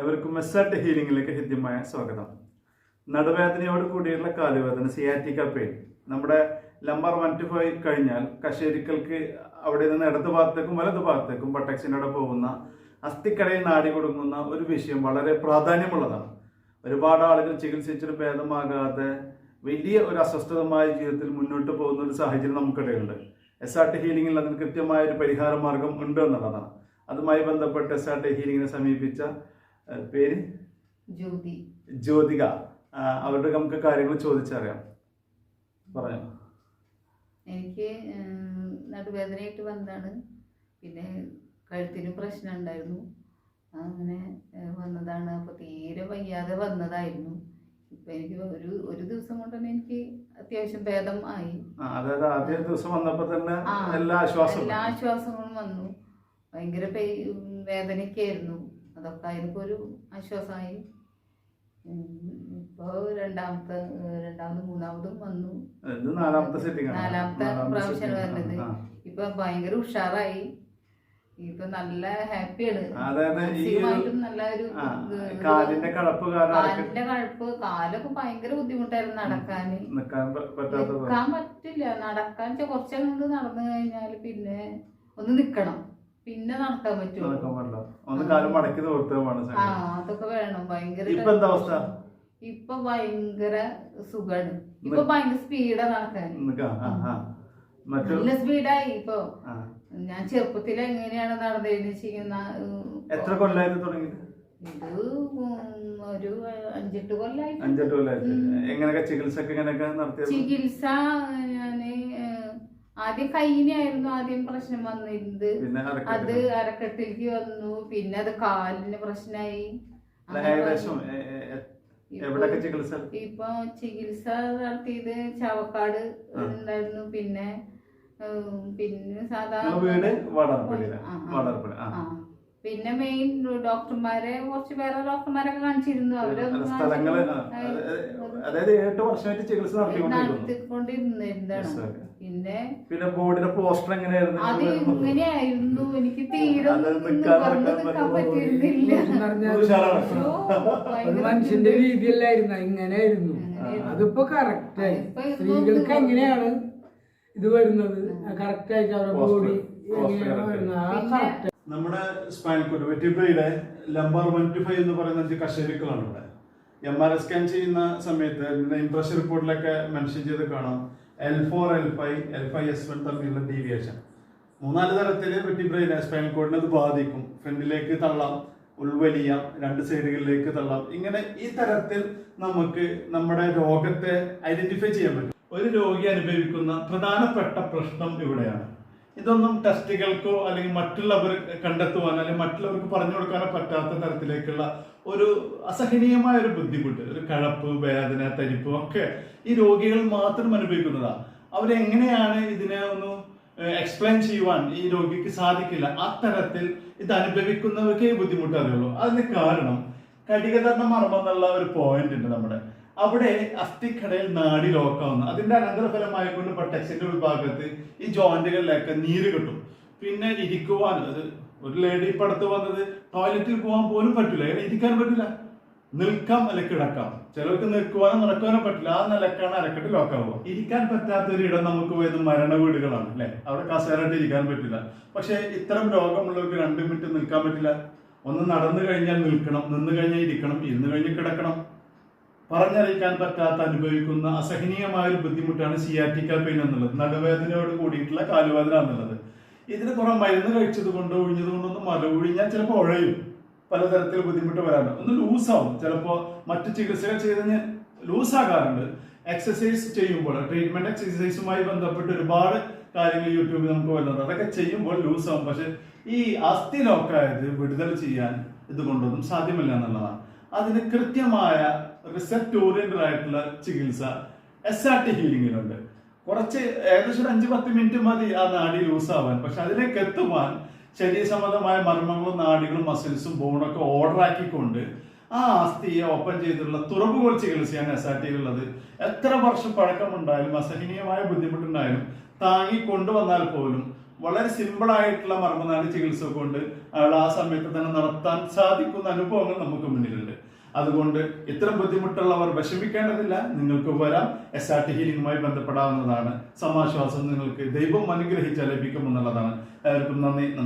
എവർക്കും മെസ്സാട്ട് ഹീലിംഗിലേക്ക് ഹൃദ്യമായ സ്വാഗതം. നടുവേദനയോട് കൂടിയുള്ള കാലുവേദന സിയാറ്റിക്ക പെയിൻ നമ്മുടെ ലംബർ വൺ ടു ഫൈവ് കഴിഞ്ഞാൽ കശേരിക്കൽക്ക് അവിടെ നിന്ന് ഇടത് ഭാഗത്തേക്കും വലത് ഭാഗത്തേക്കും ബട്ടക്സിനോടെ പോകുന്ന അസ്ഥിക്കടയിൽ നാടി കൊടുക്കുന്ന ഒരു വിഷയം വളരെ പ്രാധാന്യമുള്ളതാണ്. ഒരുപാട് ആളുകൾ ചികിത്സിച്ചിട്ട് ഭേദമാകാതെ വലിയ ഒരു അസ്വസ്ഥതമായ ജീവിതത്തിൽ മുന്നോട്ട് പോകുന്ന ഒരു സാഹചര്യം നമുക്കിടയിലുണ്ട്. എസ് ആർ ടി ഹീലിംഗിൽ അതിന് കൃത്യമായ ഒരു പരിഹാര മാർഗം ഉണ്ട് എന്നുള്ളതാണ്. അതുമായി ബന്ധപ്പെട്ട് എസ് ആർ ടി ഹീലിംഗിനെ സമീപിച്ച പേര്? ജ്യോതി. ജ്യോതിക. അവരുടെ നമുക്ക് കാര്യങ്ങൾ ചോദിച്ചറിയാം. പറയാം. എനിക്ക് നടുവേദനയായിട്ട് വന്നതാണ്. പിന്നെ കഴുത്തിന് പ്രശ്നം ഉണ്ടായിരുന്നു. അങ്ങനെ വന്നതാണ്. അപ്പോൾ തീരെ വയ്യാതെ വന്നതായിരുന്നു. ഇപ്പൊ എനിക്ക് ഒരു ഒരു ദിവസം കൊണ്ട് തന്നെ എനിക്ക് അത്യാവശ്യം ഭേദം ആയി. അതായത് ആദ്യ ദിവസം വന്നപ്പോ തന്നെ എല്ലാ ആശ്വാസവും എല്ലാ ആശ്വാസങ്ങളും വന്നു. ഭയങ്കര വേദനയൊക്കെ വേദനയ്ക്കായിരുന്നു അതൊക്കെ ഒരു ആശ്വാസമായി. ഇപ്പോൾ രണ്ടാമത്തെ രണ്ടാമതും മൂന്നാമതും വന്നു. നാലാമത്തെ നാലാമത്തെ പ്രാവശ്യം വരുന്നത് ഇപ്പൊ ഭയങ്കര ഉഷാറായി. ഇപ്പൊ നല്ല ഹാപ്പിയാണ്. അതായത് ഈ ഒരു- മാനസികമായിട്ടും നല്ല ഒരു കാലിന്റെ കഴപ്പ് കാലിന്റെ കഴപ്പ് കാലൊക്കെ ഭയങ്കര ബുദ്ധിമുട്ടായിരുന്നു നടക്കാന് നിക്കാൻ പറ്റില്ല. നടക്കാൻ കുറച്ചങ്ങോട്ട് നടന്നു കഴിഞ്ഞാൽ പിന്നെ ഒന്ന് നിക്കണം. പിന്നെ നടക്കാൻ പറ്റുമോ നടക്കാൻ ഒന്ന് കാലം മടക്കി ആ അതൊക്കെ വേണം. ഭയങ്കര ഇപ്പൊ എന്താ അവസ്ഥ? ഇപ്പൊ ഭയങ്കര സുഖാണ്. ഇപ്പൊ ഭയങ്കര സ്പീഡാ നടക്കാൻ. നല്ല സ്പീഡായി ഇപ്പൊ. ഞാൻ ചെറുപ്പത്തിൽ എങ്ങനെയാണ് നടന്നതെന്ന് വെച്ചിരിക്കുന്ന എത്ര കൊല്ലായിരുന്നു തുടങ്ങിയത് ഇത് ഒരു അഞ്ചെട്ട് കൊല്ലായി. അഞ്ചെട്ട് കൊല്ലായി. എങ്ങനെയൊക്കെ ചികിത്സ ആദ്യം കൈയിനായിരുന്നു ആദ്യം പ്രശ്നം വന്നിരുന്നത്. അത്. അരക്കെട്ടിലേക്ക് വന്നു. പിന്നെ അത് കാലിന് പ്രശ്നമായി ഇപ്പൊ ചികിത്സ? നടത്തിയത് ചാവക്കാട് ഉണ്ടായിരുന്നു പിന്നെ പിന്നെ സാധാരണ വീട് വാടാർപ്പള്ളിയിലെ ആ, പിന്നെ മെയിൻ ഡോക്ടർമാരെ കുറച്ച് വേറെ ഡോക്ടർമാരൊക്കെ കാണിച്ചിരുന്നു. അവരൊന്നും സ്ഥലങ്ങൾ അതായത് എട്ട് വർഷമായിട്ട് ചികിത്സ. പിന്നെ പിന്നെ ബോർഡിന്റെ പോസ്റ്റർ എങ്ങനെയായിരുന്നു? അത്? ഇങ്ങനെയായിരുന്നു. എനിക്ക് തീരെ മനുഷ്യന്റെ രീതിയല്ലായിരുന്നു. ഇങ്ങനെയായിരുന്നു. അതിപ്പോ കറക്റ്റായി സ്ത്രീകൾക്ക് എങ്ങനെയാണ് ഇത് വരുന്നത്? കറക്റ്റ് ആയിട്ട് അവരുടെ ബോഡി എങ്ങനെയാണ് വരുന്നത്? ആ കറക്റ്റ് നമ്മുടെ സ്പൈനൽ കോഡ് വെറ്റിബ്രയുടെ ലംബർ വൺ ടു ഫൈവ് എന്ന് പറയുന്ന അഞ്ച് കശേരുക്കളാണ് ഇവിടെ. എം ആർ സ്കാൻ ചെയ്യുന്ന സമയത്ത് ഇംപ്രഷൻ റിപ്പോർട്ടിലൊക്കെ മെൻഷൻ ചെയ്ത് കാണാം. L four L five L five S one തമ്മിലുള്ള ഡീവിയേഷൻ മൂന്നാൽ തരത്തിൽ വെറ്റിബ്രയിനെ സ്പൈനൽ കോഡിനെ അത് ബാധിക്കും. ഫ്രണ്ടിലേക്ക് തള്ളാം ഉൾവലിയ രണ്ട് സൈഡുകളിലേക്ക് തള്ളാം. ഇങ്ങനെ ഈ തരത്തിൽ നമുക്ക് നമ്മുടെ രോഗത്തെ ഐഡന്റിഫൈ ചെയ്യാൻ പറ്റും. ഒരു രോഗി അനുഭവിക്കുന്ന പ്രധാനപ്പെട്ട പ്രശ്നം ഇവിടെയാണ്. ഇതൊന്നും ടെസ്റ്റുകൾക്കോ അല്ലെങ്കിൽ മറ്റുള്ളവർ കണ്ടെത്തുവാനോ അല്ലെങ്കിൽ മറ്റുള്ളവർക്ക് പറഞ്ഞു കൊടുക്കാനോ പറ്റാത്ത തരത്തിലേക്കുള്ള ഒരു അസഹനീയമായ ഒരു ബുദ്ധിമുട്ട് ഒരു കഴപ്പ് വേദന തരിപ്പ് ഒക്കെ ഈ രോഗികൾ മാത്രം അനുഭവിക്കുന്നതാണ് അവരെങ്ങനെയാണ് ഇതിനെ ഒന്ന് എക്സ്പ്ലെയിൻ ചെയ്യുവാൻ ഈ രോഗിക്ക് സാധിക്കില്ല? അത്തരത്തിൽ ഇത് അനുഭവിക്കുന്നവർക്കേ ബുദ്ധിമുട്ട് അറിയുള്ളൂ. അതിന് കാരണം കടികതരണ മർമ്മം എന്നുള്ള ഒരു പോയിന്റ് ഉണ്ട് നമ്മുടെ. അവിടെ അസ്ഥിക്കടയിൽ നാടി ലോക്കാവുന്നു. അതിന്റെ അനന്തരഫലമായി അനന്തരഫലമായിക്കൊണ്ട് പട്ടക്സിന്റെ ഉൾഭാഗത്ത് ഈ ജോയിന്റുകളിലൊക്കെ നീര് കിട്ടും. പിന്നെ ഇരിക്കുവാൻ അത് ഒരു ലേഡി ഇപ്പൊ അടുത്ത് വന്നത് ടോയ്ലറ്റിൽ പോകാൻ പോലും പറ്റില്ല. ഇരിക്കാൻ പറ്റില്ല. നിൽക്കാം അല്ലെങ്കിൽ കിടക്കാം. ചിലർക്ക് നിൽക്കുവാനോ നടക്കുവാനോ പറ്റില്ല. ആ നിലക്കാണ് അരക്കെട്ട് ലോക്കാവുക. ഇരിക്കാൻ പറ്റാത്ത ഒരു ഇടം നമുക്ക് പോയത് മരണ വീടുകളാണ് അല്ലെ? അവിടെ കസേരയിട്ട് ഇരിക്കാൻ പറ്റില്ല. പക്ഷെ ഇത്തരം രോഗമുള്ളവർക്ക് രണ്ട് മിനിറ്റ് നിൽക്കാൻ പറ്റില്ല. ഒന്ന് നടന്നു കഴിഞ്ഞാൽ നിൽക്കണം നിന്ന് കഴിഞ്ഞാൽ ഇരിക്കണം ഇരുന്ന് കഴിഞ്ഞ് കിടക്കണം. പറഞ്ഞറിയിക്കാൻ പറ്റാത്ത അനുഭവിക്കുന്ന അസഹനീയമായ ഒരു ബുദ്ധിമുട്ടാണ് സിയാറ്റിക്ക പെയിൻ എന്നുള്ളത്. നടുവേദനയോട് കൂടിയിട്ടുള്ള കാലുവേദന എന്നുള്ളത്. ഇതിന് കുറെ മരുന്ന് കഴിച്ചത് കൊണ്ടോ ഒഴിഞ്ഞത് കൊണ്ടോ ഒന്ന് മല ഒഴിഞ്ഞാൽ ചിലപ്പോൾ ഉഴയും. പലതരത്തിൽ ബുദ്ധിമുട്ട് വരാറുണ്ട്. ഒന്ന് ലൂസാവും ചിലപ്പോൾ മറ്റു ചികിത്സകൾ ചെയ്ത് കഴിഞ്ഞാൽ ലൂസാകാറുണ്ട് എക്സസൈസ് ചെയ്യുമ്പോൾ ട്രീറ്റ്മെന്റ് എക്സസൈസുമായി ബന്ധപ്പെട്ട് ഒരുപാട് കാര്യങ്ങൾ യൂട്യൂബിൽ നമുക്ക് വരുന്നുണ്ട്. അതൊക്കെ ചെയ്യുമ്പോൾ ലൂസാവും പക്ഷെ ഈ അസ്ഥി ലോക്കായത് വിടുതൽ ചെയ്യാൻ ഇതുകൊണ്ടൊന്നും സാധ്യമല്ല എന്നുള്ളതാണ്. അതിന് കൃത്യമായ റിസൾട്ട് ഓറിയന്റഡ് ആയിട്ടുള്ള ചികിത്സ. എസ് ആർ ടി ഹീലിംഗിലുണ്ട് കുറച്ച് ഏകദേശം ഒരു അഞ്ച് പത്ത് മിനിറ്റ് മതി ആ നാഡി ലൂസ് ആവാൻ പക്ഷെ അതിലേക്ക് എത്തുവാൻ ശരീര സംബന്ധമായ മർമ്മങ്ങളും നാടികളും മസിൽസും ബോണൊക്കെ ഓർഡർ ആക്കിക്കൊണ്ട് ആ അസ്ഥിയെ ഓപ്പൺ ചെയ്തിട്ടുള്ള തുറവുകോൾ ചികിത്സയാണ് എസ് ആർ ടിയിലുള്ളത് എത്ര വർഷം പഴക്കമുണ്ടായാലും അസഹനീയമായ ബുദ്ധിമുട്ടുണ്ടായാലും താങ്ങി കൊണ്ടുവന്നാൽ പോലും വളരെ സിമ്പിൾ ആയിട്ടുള്ള മർമ്മനാടി ചികിത്സ കൊണ്ട് അയാൾ ആ സമയത്ത് തന്നെ നടത്താൻ സാധിക്കുന്ന അനുഭവങ്ങൾ നമുക്ക് മുന്നിലുണ്ട്. അതുകൊണ്ട് ഇത്തരം ബുദ്ധിമുട്ടുള്ളവർ വിഷമിക്കേണ്ടതില്ല. നിങ്ങൾക്ക് വരാം. എസ് ആർ ടി ഹീലിംഗുമായി ബന്ധപ്പെടാവുന്നതാണ്. സമാശ്വാസം നിങ്ങൾക്ക് ദൈവം അനുഗ്രഹിച്ചാൽ ലഭിക്കുമെന്നുള്ളതാണ്. എല്ലാവർക്കും നന്ദി. നമസ്കാരം.